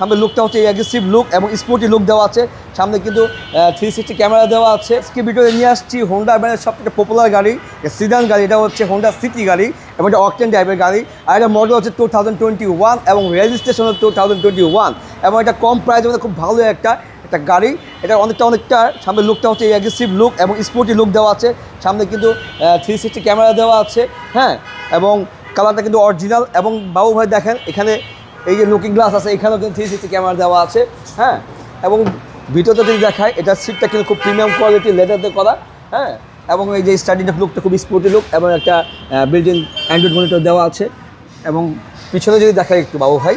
সামনে লুকটা হচ্ছে অ্যাগ্রেসিভ লুক এবং স্পোর্টি লুক দেওয়া আছে। সামনে কিন্তু থ্রি সিক্সটি ক্যামেরা দেওয়া আছে। আজকে ভিডিওতে নিয়ে আসছি হোন্ডা ব্র্যান্ডের সবথেকে পপুলার গাড়ি। সিদান গাড়ি, এটা হচ্ছে হোন্ডা সিটি গাড়ি এবং এটা অকটেন টাইপের গাড়ি। আর এটা মডেল হচ্ছে টু থাউজেন্ড টোয়েন্টি ওয়ান এবং রেজিস্ট্রেশন হচ্ছে টু থাউজেন্ড টোয়েন্টি ওয়ান এবং এটা কম প্রাইসের মধ্যে খুব ভালো একটা একটা গাড়ি। এটা অনেকটা অনেকটা, সামনে লুকটা হচ্ছে অ্যাগ্রেসিভ লুক এবং স্পোর্টি লুক দেওয়া আছে। সামনে কিন্তু থ্রি সিক্সটি ক্যামেরা দেওয়া আছে। হ্যাঁ এবং কালারটা কিন্তু অরিজিনাল এবং বাবু ভাই দেখেন, এখানে এই যে লুকিং গ্লাস আছে, এখানেও কিন্তু থ্রি সিক্সটি ক্যামেরা দেওয়া আছে হ্যাঁ? এবং ভিতরতে যদি দেখায় এটার সিটটা কিন্তু খুব প্রিমিয়াম কোয়ালিটি লেদারতে করা হ্যাঁ? এবং এই যে স্টার্টিং লুকটা খুব স্পোর্টি লুক এবং একটা বিল্ডিং অ্যান্ড্রয়েড মনিটর দেওয়া আছে। এবং পিছনে যদি দেখায় একটু, বাবু ভাই।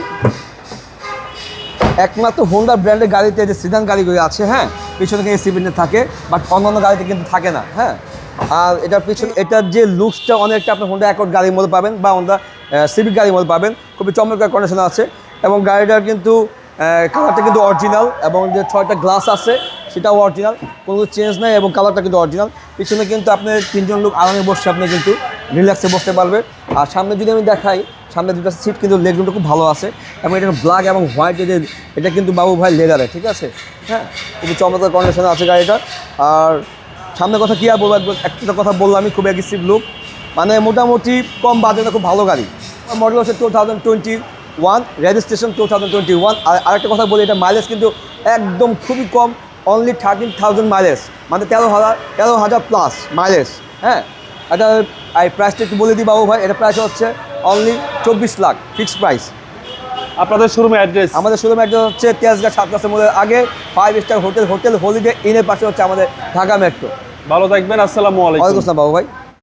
একমাত্র হোন্ডা ব্র্যান্ডের গাড়িতে যে সিদান গাড়িগুলি আছে হ্যাঁ? পিছনে কিন্তু এসি ভেন্টে থাকে বাট অন্যান্য গাড়িতে কিন্তু থাকে না হ্যাঁ? আর এটার পিছনে, এটার যে লুকসটা অনেকটা আপনি হোন্ডা অ্যাকর্ড গাড়ির মধ্যে পাবেন বা হোন্ডা সিভিক গাড়ির মধ্যে পাবেন। খুবই চমৎকার কন্ডিশন আছে এবং গাড়িটার কিন্তু কালারটা কিন্তু অরিজিনাল এবং যে ছয়টা গ্লাস আছে, সেটাও অরিজিনাল কোনো চেঞ্জ নেই এবং কালারটা কিন্তু অরিজিনাল পিছনে কিন্তু আপনি তিনজন লোক আরামে বসে আপনি কিন্তু রিল্যাক্সে বসতে পারবে। আর সামনে যদি আমি দেখাই, সামনে দুটো সিট কিন্তু লেগরুমটা খুব ভালো আছে এবং এটা ব্ল্যাক এবং হোয়াইট যে এটা কিন্তু বাবু ভাই লেদারে ঠিক আছে? হ্যাঁ খুবই চমৎকার কন্ডিশনে আছে গাড়িটা। আর সামনে কথা কী আর বলব? একটা কথা বললাম আমি, খুব অ্যাগ্রেসিভ লুক। মানে মোটামুটি কম বাজেটে খুব ভালো গাড়ি। মডেল হচ্ছে two thousand twenty one registration two thousand twenty one আর আরেকটা কথা বলি, এটা মাইলেজ কিন্তু একদম খুবই কম। অনলি থার্টিন থাউজেন্ড মাইলেজ মানে তেরো হাজার তেরো হাজার প্লাস মাইলেজ হ্যাঁ? এটা, এই প্রাইসটা একটু বলে দিই বাবু ভাই, এটা প্রাইস হচ্ছে অনলি চব্বিশ লাখ ফিক্সড প্রাইস আপনাদের শোরুমের অ্যাড্রেস আমাদের শোরুম অ্যাড্রেস হচ্ছে তেজগাঁ সাত ক্লাসের মধ্যে আগে five star hotel hotel holiday ইনের পাশে হচ্ছে আমাদের ঢাকা মেট্রো ভালো থাকবেন আসসালামু আলাইকুম। আসসালাম বাবু ভাই।